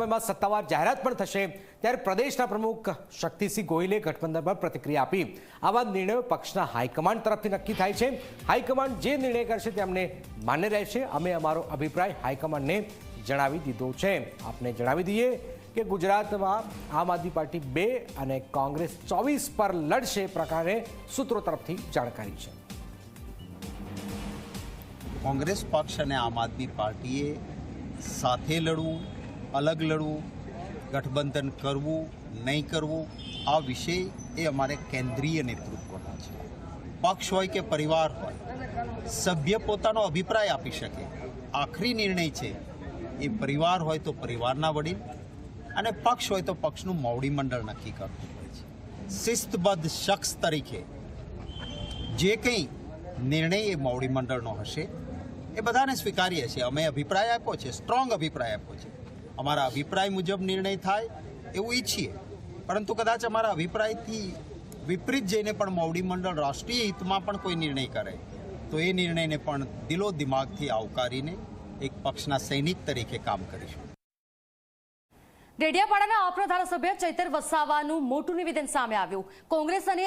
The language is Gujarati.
સમયમાં સત્તાવાર જાહેરાત પણ થશે, ત્યારે પ્રદેશના પ્રમુખ શક્તિસિંહ ગોહિલે ગઠબંધન પર પ્રતિક્રિયા આપી. આવા નિર્ણયો પક્ષના હાઈકમાન્ડ તરફથી નક્કી થાય છે. હાઈકમાન્ડ જે નિર્ણય કરશે તેમને માન્ય રહેશે. અમે અમારો અભિપ્રાય હાઈકમાન્ડને જણાવી દીધો છે. આપને જણાવી દઈએ કે ગુજરાતમાં આમ આદમી પાર્ટી બે અને કોંગ્રેસ ચોવીસ પર લડશે પ્રકારે સૂત્રો તરફથી જાણકારી છે. કોંગ્રેસ પક્ષ અને આમ આદમી પાર્ટીએ સાથે લડવું અલગ લડવું, ગઠબંધન કરવું, નહીં કરવું, આ વિષય એ અમારે કેન્દ્રીય નેતૃત્વનો છે. પક્ષ હોય કે પરિવાર હોય, સભ્ય પોતાનો અભિપ્રાય આપી શકે. આખરી નિર્ણય છે, એ પરિવાર હોય તો પરિવારના વડીલ અને પક્ષ હોય તો પક્ષનું મોવડી મંડળ નક્કી કરતું હોય છે. શિસ્તબદ્ધ શખ્સ તરીકે જે કંઈ નિર્ણય એ મોવડી મંડળનો હશે, એ બધાને સ્વીકારીએ છીએ. અમે અભિપ્રાય આપ્યો છે સ્ટ્રોંગ અભિપ્રાય આપ્યો છે. અમારા અભિપ્રાય મુજબ નિર્ણય થાય એવું ઈચ્છીએ. પરંતુ કદાચ અમારા અભિપ્રાયથી વિપરીત જઈને પણ મોવડી મંડળ રાષ્ટ્રીય હિતમાં પણ કોઈ નિર્ણય કરે, તો એ નિર્ણયને પણ દિલો દિમાગથી આવકારીને એક પક્ષના સૈનિક તરીકે કામ કરીશું. ડેડિયાપાડાના આપના ધારાસભ્ય ચૈતર વસાવાનું મોટું નિવેદન સામે આવ્યું. કોંગ્રેસ અને